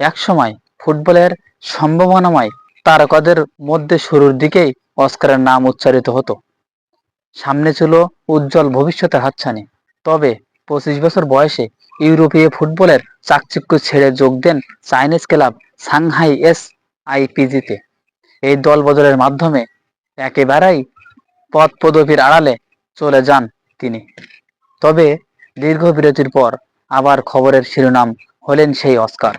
একসময় ফুটবলের সম্ভাবনাময় তারকাদের মধ্যে শুরুর দিকেই অস্কারের নাম উচ্চারিত হতো। সামনে ছিল উজ্জ্বল ভবিষ্যতের হাতছানি। তবে পঁচিশ বছর বয়সে ইউরোপীয় ফুটবলের চাকচিক্য ছেড়ে যোগ দেন চাইনিজ ক্লাব সাংহাই এস আইপিজিতে। এই দল বদলের মাধ্যমে একেবারেই পদ পদবীর আড়ালে চলে যান তিনি। তবে দীর্ঘ বিরতির পর আবার খবরের শিরোনাম হলেন সেই অস্কার।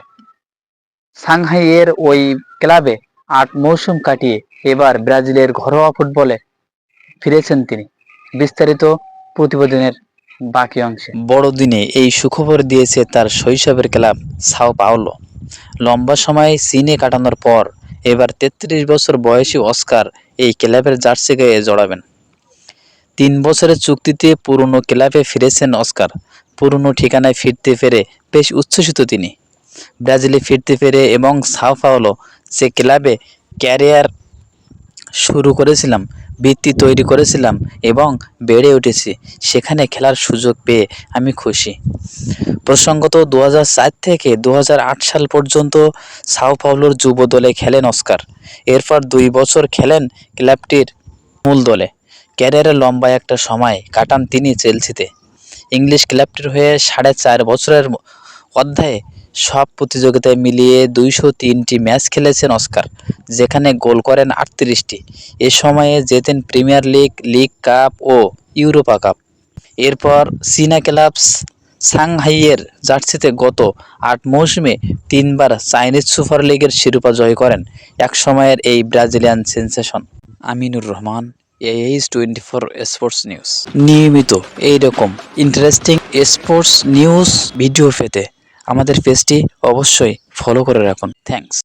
সাংহাইয়ের ওই ক্লাবে আট মৌসুম কাটিয়ে এবার ব্রাজিলের ঘরোয়া ফুটবলে ফিরেছেন তিনি। বিস্তারিত প্রতিবেদনের বাকি অংশে। বড়দিনে এই সুখবর দিয়েছে তার শৈশবের ক্লাব সাও পাওলো। লম্বা সময় চীনে কাটানোর পর এবার তেত্রিশ বছর বয়সী অস্কার এই ক্লাবের জার্সি গায়ে জড়াবেন। তিন বছরের চুক্তিতে পুরনো ক্লাবে ফিরেছেন অস্কার। পুরনো ঠিকানায় ফিরতে পেরে বেশ উচ্ছ্বসিত তিনি। ব্রাজিলে ফিরতে পেরে এবং সাও পাওলো যে ক্লাবে ক্যারিয়ার শুরু করেছিলাম, বৃত্তি তৈরি করেছিলাম এবং বেড়ে উঠেছি, সেখানে খেলার সুযোগ পেয়ে আমি খুশি। প্রসঙ্গত দু থেকে দু হাজার আট সাল পর্যন্ত সাও পাওলোর যুব দলে খেলেন অস্কার। এরপর দুই বছর খেলেন ক্লাবটির মূল দলে। ক্যারিয়ারের লম্বা একটা সময় কাটান তিনি চেলসিতে। ইংলিশ ক্লাবটির হয়ে সাড়ে চার বছরের অধ্যায়ে সব প্রতিযোগিতায় মিলিয়ে দুইশো তিনটি ম্যাচ খেলেছেন অস্কার, যেখানে গোল করেন আটত্রিশটি। এ সময়ে জেতেন প্রিমিয়ার লিগ লিগ কাপ ও ইউরোপা কাপ। এরপর চীনা ক্লাব সাংহাইয়ের জার্সিতে গত আট মৌসুমে তিনবার চাইনিজ সুপার লিগের শিরোপা জয় করেন, এক সময়ের এই Brazilian sensation. Aminur Rahman H twenty four sports news. নিয়মিত এইরকম ইন্টারেস্টিং স্পোর্টস নিউজ ভিডিও পেতে আমাদের পেজটি অবশ্যই ফলো করে রাখুন। থ্যাঙ্কস